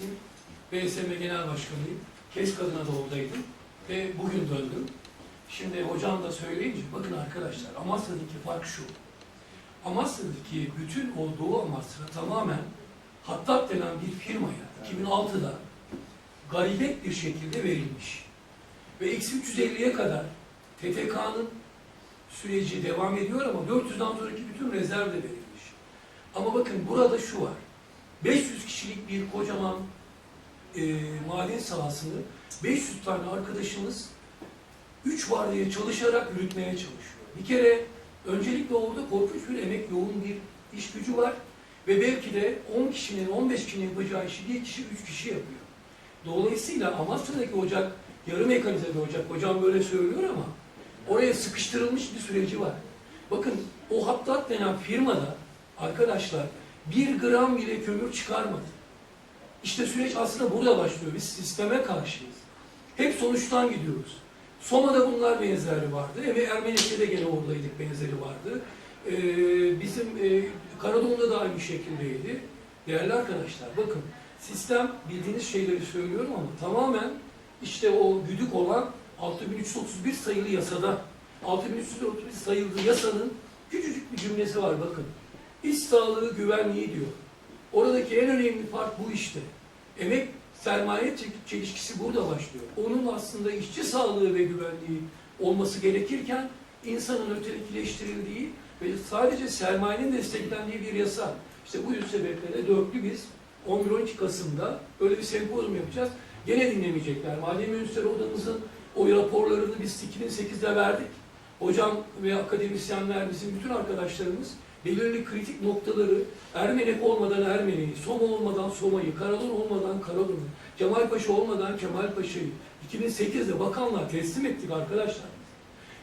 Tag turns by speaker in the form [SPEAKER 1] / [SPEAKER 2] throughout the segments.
[SPEAKER 1] üyesiyim. BSM Genel Başkanıyım. KES Kadına da oradaydım. Ve bugün döndüm. Şimdi hocam da söyleyince, bakın arkadaşlar Amasya'daki fark şu. Amasya'daki bütün o Doğu Amasya tamamen Hattab denen bir firmaya 2006'da garibet bir şekilde verilmiş. Ve eksi 350'ye kadar TTK'nın süreci devam ediyor ama 400'den sonraki bütün rezerv de verilmiş. Ama bakın burada şu var. 500 kişilik bir kocaman e, maden sahasını 500 tane arkadaşımız 3 vardiya çalışarak yürütmeye çalışıyor. Bir kere öncelikle orada korkunç bir emek yoğun bir iş gücü var ve belki de 10 kişinin 15 kişinin yapacağı işi bir kişi 3 kişi yapıyor. Dolayısıyla Amasya'daki ocak yarı mekanize bir ocak. Hocam böyle söylüyor ama oraya sıkıştırılmış bir süreci var. Bakın o Hattat denen firmada arkadaşlar bir gram bile kömür çıkarmadı. İşte süreç aslında burada başlıyor. Biz sisteme karşıyız. Hep sonuçtan gidiyoruz. Soma'da bunlar benzeri vardı. Ve Ermenek'te gene oradaydık benzeri vardı. Ee, bizim e, Karadon'da da aynı şekildeydi. Değerli arkadaşlar bakın sistem bildiğiniz şeyleri söylüyorum ama tamamen işte o güdük olan 6331 sayılı yasada 6331 sayılı yasanın küçücük bir cümlesi var bakın. İş sağlığı güvenliği diyor. Oradaki en önemli fark bu işte. Emek sermaye çe- çelişkisi burada başlıyor. Onun aslında işçi sağlığı ve güvenliği olması gerekirken insanın ötekileştirildiği ve sadece sermayenin desteklendiği bir yasa. İşte bu yüz sebeple dörtlü biz 11-12 Kasım'da böyle bir sempozyum yapacağız. Gene dinlemeyecekler. Maden Mühendisleri Odamızın o raporlarını biz 2008'de verdik. Hocam ve akademisyenler, bizim bütün arkadaşlarımız belirli kritik noktaları Ermenek olmadan Ermeni'yi, Soma olmadan Soma'yı, Karadon olmadan Karadon'u, Kemalpaşa olmadan Kemalpaşa'yı 2008'de bakanlığa teslim ettik arkadaşlar.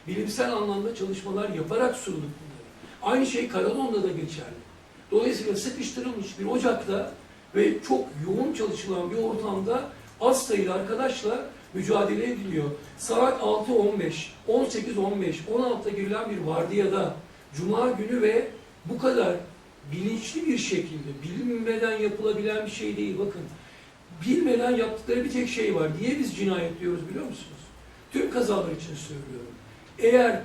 [SPEAKER 1] Bilimsel anlamda çalışmalar yaparak sunduk bunları. Aynı şey Karadon'da da geçerli. Dolayısıyla sıkıştırılmış bir ocakta ve çok yoğun çalışılan bir ortamda az sayıda arkadaşla mücadele ediliyor. Saat 6.15, 18.15, 16'da girilen bir vardiyada Cuma günü ve bu kadar bilinçli bir şekilde bilinmeden yapılabilen bir şey değil. Bakın bilmeden yaptıkları bir tek şey var. Niye biz cinayet diyoruz biliyor musunuz? Tüm kazalar için söylüyorum. Eğer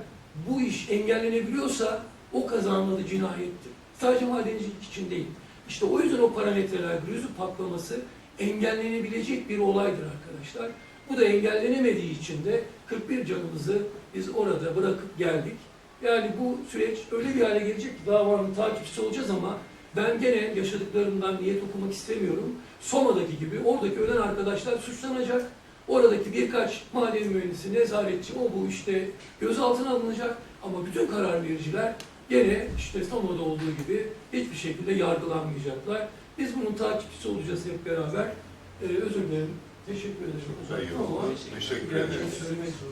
[SPEAKER 1] bu iş engellenebiliyorsa o kazanın adı cinayettir. Sadece madencilik için değil. İşte o yüzden o parametreler, grüzü patlaması engellenebilecek bir olaydır arkadaşlar. Bu da engellenemediği için de 41 canımızı biz orada bırakıp geldik. Yani bu süreç öyle bir hale gelecek ki davanın takipçisi olacağız ama ben gene yaşadıklarımdan niyet okumak istemiyorum. Soma'daki gibi oradaki ölen arkadaşlar suçlanacak. Oradaki birkaç maden mühendisi, nezaretçi o bu işte gözaltına alınacak ama bütün karar vericiler gene işte Soma'da olduğu gibi hiçbir şekilde yargılanmayacaklar. Biz bunun takipçisi olacağız hep beraber. Ee, özür dilerim. Teşekkür ederim.
[SPEAKER 2] Teşekkür ederiz.
[SPEAKER 1] söylemek zorundayım.